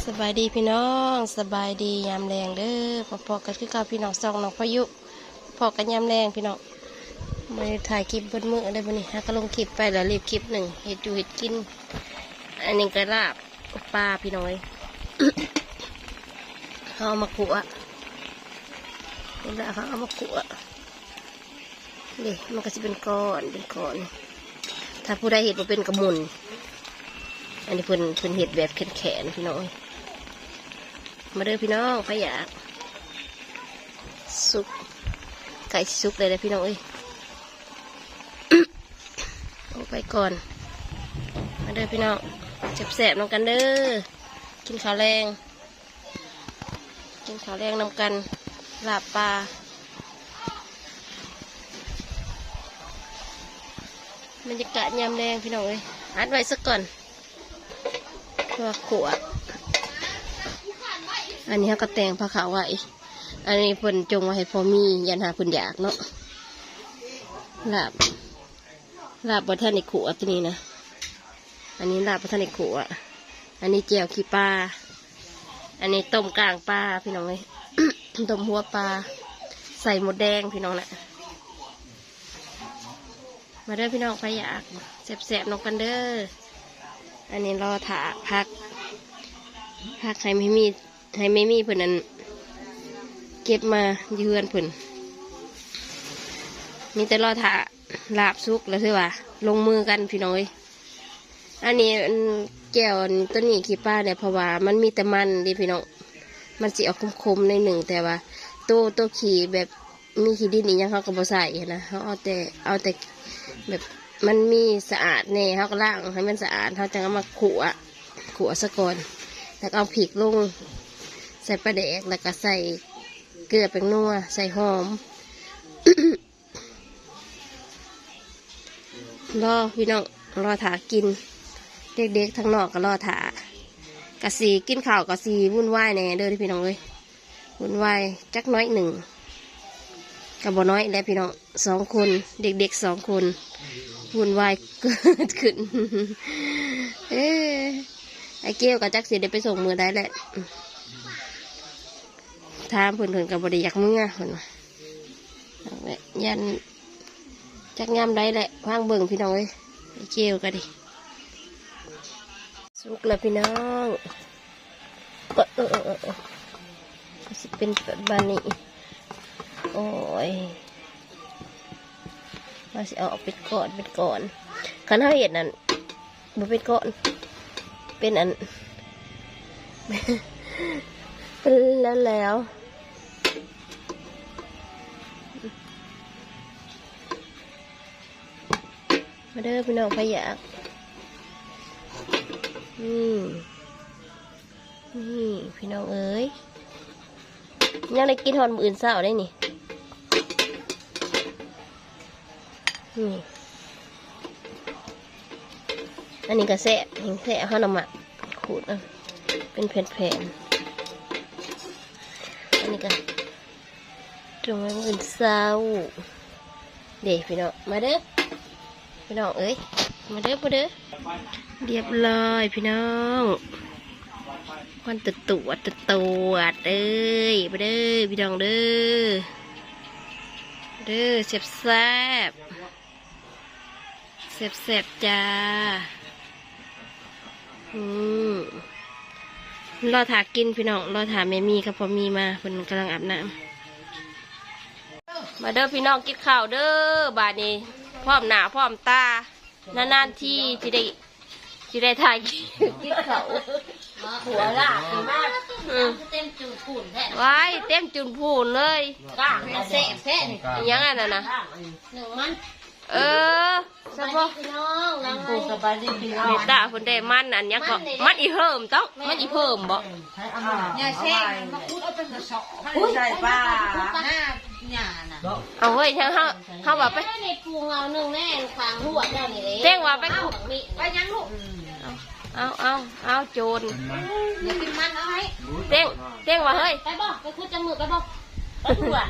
สบายดีพี่น้องสบายดียามแรงเด้อพอพอๆกันคือเก่าพี่น้องสองน้องพายุพอกันยามแรงพี่น้องมาถ่ายคลิปบนมือได้บ่นี่ฮะก็ลงคลิปไปแล้วรีบคลิปหนึ่งเห็ดอยู่เห็ดกิน อันนี้ก็ลาบปลาพี่น้อยเขาเอามาขัวนี่แหละเขาเอามาขัวนี่มันก็จะเป็นก้อนเป็นก้อน ถ้าผู้ใดเห็ดบ่เป็นกระมุนอันนี้เพิ่นเพิ่นเห็ดแบบแข็งๆพี่น้องเอ้ย มาเด้อพี่น้องใครอยากสุกไก่สุกเลยเลยพี่น้องเอ้ยเอาไปก่อน มาเด้อพี่น้องเจ็บแสบน้ำกันเด้อกินข้าวแรงกินข้าวแรงน้ำกันลาบปลาบรรยากาศยามแรงพี่น้องเอ้ยอัดไว้สักก่อนตัวขวด อันนี้เขาก็แต่งผ้าขาวไว้ อันนี้เพิ่นจงไว้ให้พอมียันหาเพิ่นอยากเนาะลาบลาบบะท่านในขวดตัวนี้นะ อันนี้ลาบบะท่านในขวดอันนี้เจียวขี้ปลา อันนี้ต้มกลางปลาพี่น้องเลยต้มหัวปลา ใส่หมดแดงพี่น้องแหละมาเด้อพี่น้องไปอยากแสบๆน้องกันเด้อ อันนี้รอถาพักพักให้ไม่มี ให้ไม่มีเพิ่นนั้นเก็บมาเยือนเพิ่นมีแต่รอถาลาบซุกแล้วใช่ป่ะลงมือกันพี่น้อย อันนี้แก้วต้นนี้ขี้ป้าเนี่ยเพราะว่ามันมีแต่มันดิพี่น้องมันสิออกคมๆในหนึ่งแต่ว่าโตโตวขี่แบบมีขี้ดินนี่ยังเขาก็บใส่นะเขาเอาแต่เอาแต่แบบมันมีสะอาดแน่เขาก็ล้างให้มันสะอาดเขาจะเอามาขัวขัวซะก่อนแล้วเอาผิกลง ใส่ปลาแดกแล้วก็ใส่เกลือแป้งนัวใส่หอมรอพี่น้องรอถากิน เด็กๆทั้งนอกก็รอถากะสีกินข้าวกะสีวุ่นวายแน่เด้อที่พี่น้องเอ้ยวุ่นวายจักน้อยหนึ่งกับบ่น้อยแล้วพี่น้องสองคน เด็กๆสองคนวุ่นวายเกิดขึ้น เอ้ยไอ้เกี้ยวกับจักสีได้ไปส่งมือได้แหละ ถามเพื่อนๆกับบไดิยากเมื่อเพื่อนว่าเอาแหละยันจักยำได้แหละวางเบิ่งพี่น้องเอ้ยไอ้เกี้ยวกันดิสุกแล้วพี่น้องเออเออเออเออเออก็สิเป็นแบบบานนี้โอ้ยมาสิเอาเป็นก้อนเป็นก้อนขันเฮาเห็ดนั่นบ่เป็นก้อน เป็นอัน เป็นแล้วแล้ว มาเด้อพี่น้องพะยากนี่นี่พี่น้องเอ้ยยังได้กินหอนมืออื่นเศร้าได้นี่นี่อันนี้ก็แสะเห็นแสะห้านำมาขูดอะเป็นแผ่นๆอันนี้ก็ตรงไว้มืออื่นเศร้าเด็กพี่น้องมาเด้อ พี่น้องเอ้ยมาเด้อมาเด้อเรียบร้อยพี่น้องควันตุดตวดตุดตวดเอ้ยไปเด้อพี่น้องเด้อเด้อเสียบแซบเสียบแซบจ้าอืมรอถากินพี่น้องรอถาแม่มีกับพอมีมาเพิ่นกำลังอาบน้ำมาเด้อพี่น้องกินข้าวเด้อบาดนี้ พร้อมหน้าพร้อมตานานๆที่ที่ได้ที่ได้ถ่ายกินเขาวหัวล่ะคือมากอืมเต็มจูดขุ่นแท้ไว้เต็มจุนพูนเลยก้างนะเสะแท้นี่อิหยังไงน่ะนะหนึ่งมันเออสะพอพี่น้องนางไง สบายดีพี่น้อเมงตตาคนได้มันอันเนี้ยก็มันอีเพิ่มต้องมันอีเพิ่มบ่ให้อามาอย่าแช่มาพูดเอาเป็นกระสอบให้ใส่ป้าหน้า หน้าน่ะเอาเฮ้ยเฮาเฮาเฮาว่าไปในปูเงาหนึ่งแน่ขางหัวเจ้านี่เลยเต้งว่าไปขุดไปยังลูกเอาเอาเอาโจรอย่ากินมันเอาให้เต้งเต้งว่าเฮ้ยไปบ่ไปคุดจมูกไปบ่ไปดูอะ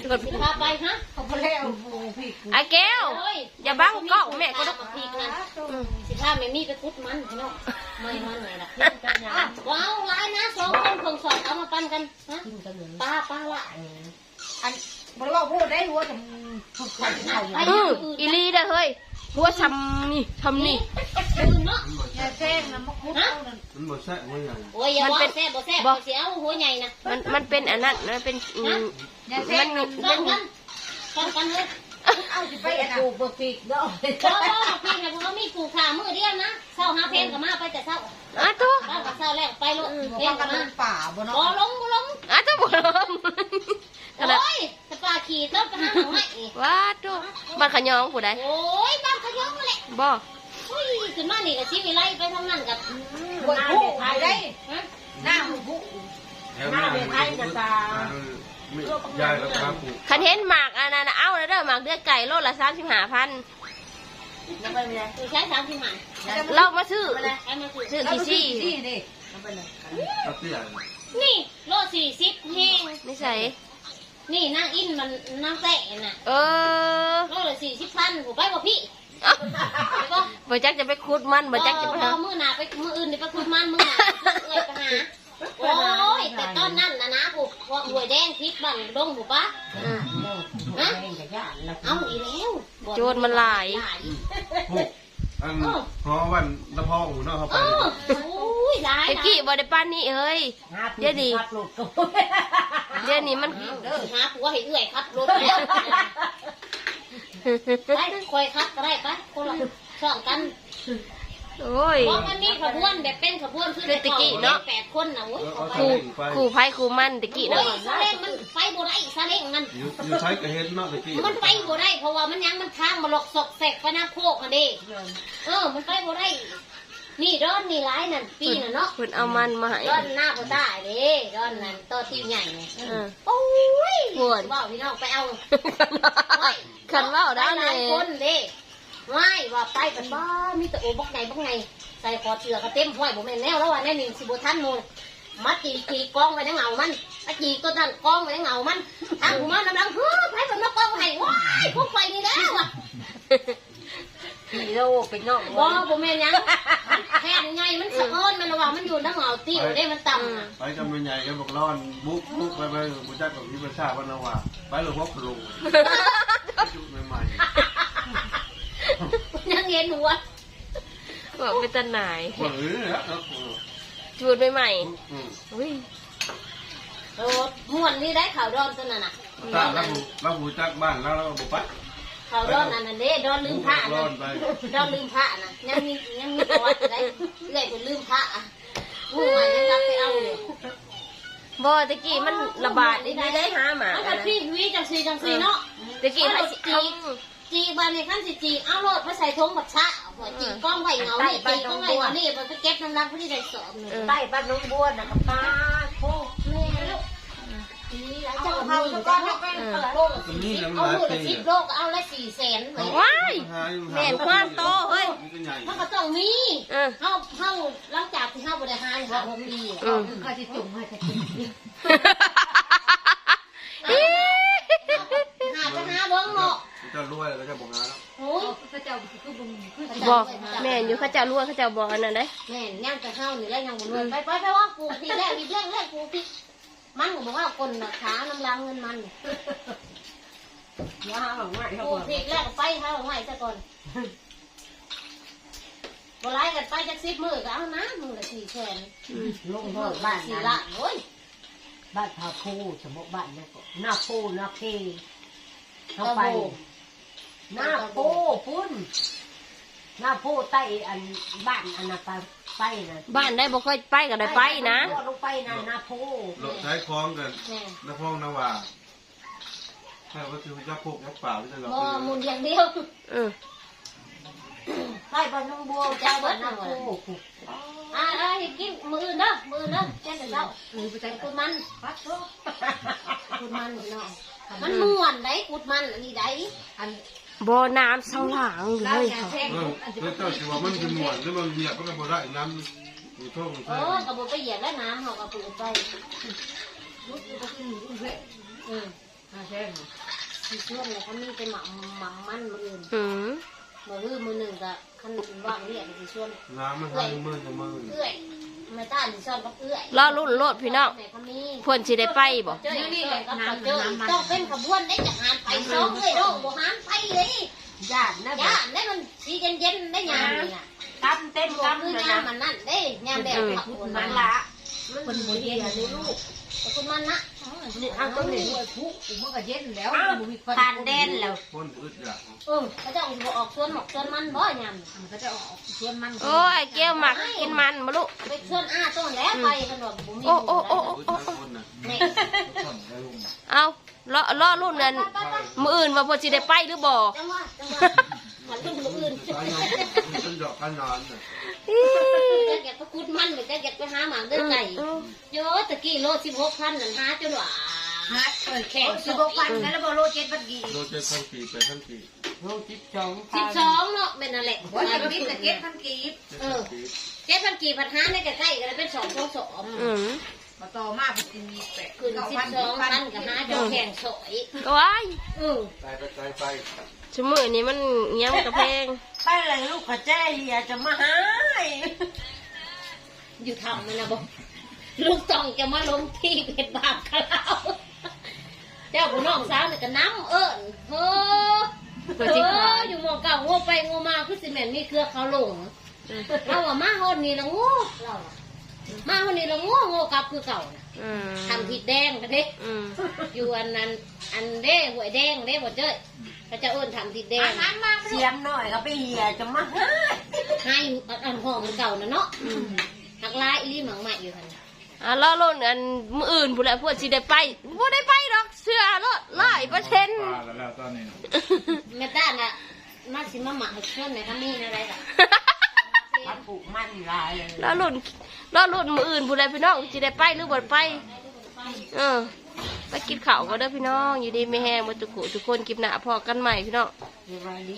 โจรสิพาไปฮะเขาไปแล้วปูพี่ไอ้แก้ว เฮ้ยอย่าบังกล้องแม่ก็ต้ต้อองงพีกนะสิพาแม่มีไปคุดมันพี่น้องไม่มันเลยล่ะว้าวไล่ปันกันฮะกินกันเลยปลาปลาละ อันบ่เราพูดได้หัวจะถูกใส่เข้าอยู่อืออีหลีเด้อเฮ้ยหัวทำนี่ทำนี่อื่นเนาะอย่าแจ้งนะมักคุดเอานั่นมันหมดแซ่บว่าอย่างโอ้ยอย่าบอกแซ่บบ่แซ่บบ่เสียเอาหัวใหญ่นะมันมันเป็นอันนั้นมันเป็นอืมอย่าแจ้งนะต้อนกันต้อนกันเลยเอาสิไปปลูกบ่ปีกเด้อเพราะว่าพี่เนี่ยเขามีปลูกขามือเดียวนะเช้าหาเพนกับมาไปแต่เช้าอะตัวบ้านกับเช้าแรกไปลงเพเห็นนกักันบลมางป่าบ่บ่เนาะลงบ่ลงอะตัวบ่ลม ขนาดโอ้ยจะปลาขี่ต้นไปหาหน่อไม้อีกว้าตัวบ้านขะยองผู้ใดโอ้ยบ้านเขายกมาเลยบ่โอ้ยขึ้นมานี่กับชีวิไลไปทางนั้นกับบ่ผู้ไผได้ฮะหน้าผู้หน้าเป็นไทยนะตาไม่ยายแล้วครับปู่คันเห็นหมากอันนั้นน่ะเอาแล้วเด้อหมากเดือไก่โลละ35,000แล้วไปเลยคือใช้สามสิบหมาเรามาซื้อใช้มาคือซื้อแล้วกี่สิซี่ดิตัดเตี้ยนี่โลสี่สิบเฮงไม่ใส่ นี่นางอินมันนางแตะน่ะเออโลละสี่สิบพันผมไปบ่พี่เอ้าไปบ่บ่จักจะไปขุดมันบ่จักจะไปพหาอมือหนาไปมืออื่นเดี๋ยวไปคุยมันมือหนาเอ้ยไปหาโอ้ยแต่ตอนนั้นนะนะผูกว่าหวยแดงพิษบันดงผูปะอืมเอาอีแล้วโจรมันหลายปู่อันเพราะวันละพ่อหูเนาะเขาเอไปอโอ้ยหลายตะกี้บ่ได้ป้านนี่เอ้ยเดี๋ยวนี้เดี๋ยวนี้มันหาผัวให้เอื่อยครับรถแล้วไปคอยครับก็ได้ไปคนละสองกันโอ้ย เพราะมันมีขบวนแบบเป็นขบวนคือคือตะกี้เนาะแปดคนนะโอ้ยเขาไปครูครูไพ่ครูมันตะกี้โอ้เนาะยซาเล้งมันไปบ่ได้ซาเล้งมัน อยู่อยู่ใช้กระเฮ็ดเนาะตะกี้มันไปบ่ได้เพราะว่ามันยังมันทางมาหลอกศอกแสกไปหน้าโคกอันเด้เออ มันไปบ่ได้ นี่ร้อนนี่ร้ายนั่นปีน่ะเนาะเพิ่นเอามันมาให้ร้อนหน้าบ่ได้เด้ร้อนนั่นโตที่ใหญ่เนี่ยเออโอ้ยปวดว่าพี่น้องไปเอาคันว่าได้หเลลายยคนเด้ไม่ว่าไปกันบ้ามีแต่โอ้บักไงบักไงใส่คอเสือก็เต็มห้อยบ่แม่นแนวแล้วว่าแน่นี่สิบ่ทันโมงมาจีจีกองไว้ในเงามันมาจีตัวนั้นกองไว้ในเงามันทางหูมันกำลังเฮ้อไปมันมากองให้ว้ายพวกไฟนี่แล้วอะ กิโลเป็นนอกบ่บ่แม่นหยังแค่ไงมันสะอ้อนมันระหว่างมันอยู่ในเงาติ้วได้มันต่ำน่ะไปจำเป็นใหญ่กันบอกร้อนบุกบุกไปไปบุจักกับพี่ประชาวันนว่าไปหลวงพ่อปลุงจุดใหม่ยังเห็นหัวบอกเป็นตาหนายๆว่าเออแล้วจูดใหม่อืมๆอุ้ยโอ้ม่วนนี่ได้ข่าวดอนตัวนั้นน่ะ ตาเราเราบุจักบ้านแล้วเราบุปัด ข่าวดอนอันนั้นเด้ดอนลืมพระร้นั่อนนไปดอนลืมพระน่ะยังมียังมีประวัติได้เรื่อยเป็นลืมพระอะงูมายังรับไปเอาเลยบ่ตะกี้มันระบาดนี่ได้หาหมามันอัก็นนั้นพี่วิจังสีจังสีเนาะตะกี้ไผสิเอาจีบานในขั้นสิจีเอาโลดมาใส่ทงบัดชะหัวจีกล้องไว้เงานี่จีกล้องไว้เงานี่มันไปเก็บน้ำรักเพื่อที่จะสอบเนี่ยใต้บ้านน้องบัวน่ะกับป้าโคแม่ลูก อีหลายเอาจ้าเฮามีซะอยู่ก่อก็นเนาะเนาะโลกเอาโลดละสิบโลกเอาละสี่แสนว้ายแม่นความโตเฮ้ยนี่ก็ใหญ่มันก็ต้องมีเออเฮาเฮาหลังจากที่เฮาบริหารหาหกปีอืมก็สิจุ่มให้จะกินหาจะหาเบิ้งเนาะจะรวยแล้วจะบอกงานแล้วโอ้ยพระเจ้าคือบุญคือบอกแม่นอยู่เขาเจ้ารวยเขาเจ้าบอกอันนั้นได้แม่นย่างจะเฮานี่แล้วยังบ่รวยไปไปไปว่าปูพี่แรกพี่แรกแรกปูพี่ มันก็บอกว่าคนน่ะขาน้ำลังเงินมันว่าหวังว่าปเขาลูบอกกพี่แรกก็ไปเฮาไว้ซะก่อนบ่ไล่กันไปจัก10มื้อก็เอานะมื้อละ4แสนลงโทษบ้านสี่นั้นละโอ้ยบ้านพาคูสมมติบ้านนั้นก็หน้าปูหน้าเคเข้าไป หน้าปูพุ่นหน้าปูใต้อันบ้านอันนั้นไป ไปนะบ้านได้บ่ค่อยไปก็ได้ไปนะลงไปนะหน้าปูเราใช้คล้องกันแม่นพ้องนว่าใช่ว่าคือยักษ์พวกยักษ์ป่าไม่ใช่หรอกบ่มุนอย่างเดียวเออใต้บ้านน้องบัวเจ้าบ้านหน้าปูอ่าอ่าให้กินมื้ออื่นเด้อมื้ออื่นเด้อแจ้งแต่เช้าหรือไปใช้กุดมันปัดโตกุดมันเนาะ มันม่วนได้กุดมันอันนี้ได้อันบ่อน้ำเสาหลังเลเรายอย่าค่ะแท่งเออแล้วเจ้าสิว่ามันคือหมวนหรือมันเหยียบมันก็บ่ได้น้ำอยู่ท่องเอใช่อกระบอกไปเหยียบแล้วน้ำเขาก็ปลูกไปลุกก็ขึ้นอุ้ยเว้ยอืมอย่าแท่งสีช่วงเลยเขามีไปหมักหมักมันมืออื่นหืมมือฮื้อมือหนึ่งก็ขั้นว่างเรียกสีช่วงน้ำมันให้มือจะมือเอื้อย ไม่ต้านสิซ่อนกับเอื้อยรอรุ่นโลดพี่น้องแม่เขามีเพื่อนสิได้ไปบ่เจ้ยนี่เลยน้ำเจ้ยต้องเป็นขบวนได้จากหานไปสองเลยโดงบ่หานไปเลยญาตินะย่าได้มันสีเย็นๆได้ยามนี่น่ะตั้มเต้นรวมตั้มคือเลยยามนะมันนั่นเด้ยามแดดขับพูคดนมัมันนละ ละมันบ่เย็นเลยลูกขอบคุณมันนะนี่เอาตัวนี้ด้วยผู้มันก็เย็นแล้วมันมีคนทานแดนแล้วคนอึดอยากเออเขาจะเอาออกส่วนหมอกส่วนมันบ่ยามมันก็จะออกชวนมันโอ้ยไอ้แก้วหมักกินมันมาลูกไปส่วนอ้าต้นแล้วไปกันบอกบ่มีโอ้โอ้โอ้อึดทั้งคนน่ะนี่เอารอรอรุ่นนั้นมืออื่นว่าเพื่อนสิได้ไปหรือบ่จังหวะจังหวะมันลูกลูกอื่นไปนอนเป็นดอกกัน กไปกุดมันหรือจะอยากไปหาหมาเดินไก่โยตะกี้โลสิบหกพันนั่นหาจนว่าฮะเออแข่งสิบหกพันแล้วบ่โลเจ็ดพันกี่โดนเจ็ดพันกี่ไปพันกี่โลจิบสองสิบสองเนาะเป็นนั่นแหละว่าจะมีแต่เจ็ดพันกี่เจ็ดพันกี่เจ็ดพันกี่พันห้าในใกล้ๆกันเป็นสองสองสองอืมมาต่อมาเป็นมีแปดคืนสิบสองพันกับห้าจนแข่งสอยก็ว้ายเออตายไปตายไปชั่วมือนี้มันเงี้ยงกระเพงไปเลยลูกกระแจเฮียจะมาหาย อยู่ทำมันนะบอกลูกต้องจะมาลงที่เป็นบาปกับเราเจ้าผู้น้องสาวเนี่ยก็น้ำเอิญเฮ้อเพื่อเอสิขายออยู่หมองเก่างัวไปงัวมาคือสิแม่นมีเครือเขาหลงเราอะมาฮอดนี่ละโง่เราอะมาฮอดนี่ละโง่โง่กลับคือเก่าน่ะอืมทำผิดแดงกันเด้อืมอยู่อันนั้นอันเด้หวยแดงเด้บ่เจ้ยเขาจะเอิ้นทำผิดแดงเสียมหน่อยก็ไปเฮียจะมาหายให้อันห้องมันเก่าน่ะเนาะ หักลายอีหลีหมังใหม่อยู่หั่นอะรอรุ่นอันมืออื่นผู้ใดเพื่อนสิได้ไปบ่ได้ไปดอกเชื่อรถหลายเปอร์เซ็นต์ป้าแล้วแล้วตอนนี้แม่ต้าน่ะมาสิมาหมักให้เพื่อนในทำนี่อะไรล่ะมันปลูกมันลายเลยรอรุ่นรอรุ่นมืออื่นผู้ใดพี่น้องสิได้ไปหรือบ่ไป เออไปกินข้าวก็เด้อพี่น้อง อยู่ดีไม่แห้งมาตุกุทุกคนกินหนาพอกันใหม่พี่น้องสวัสดี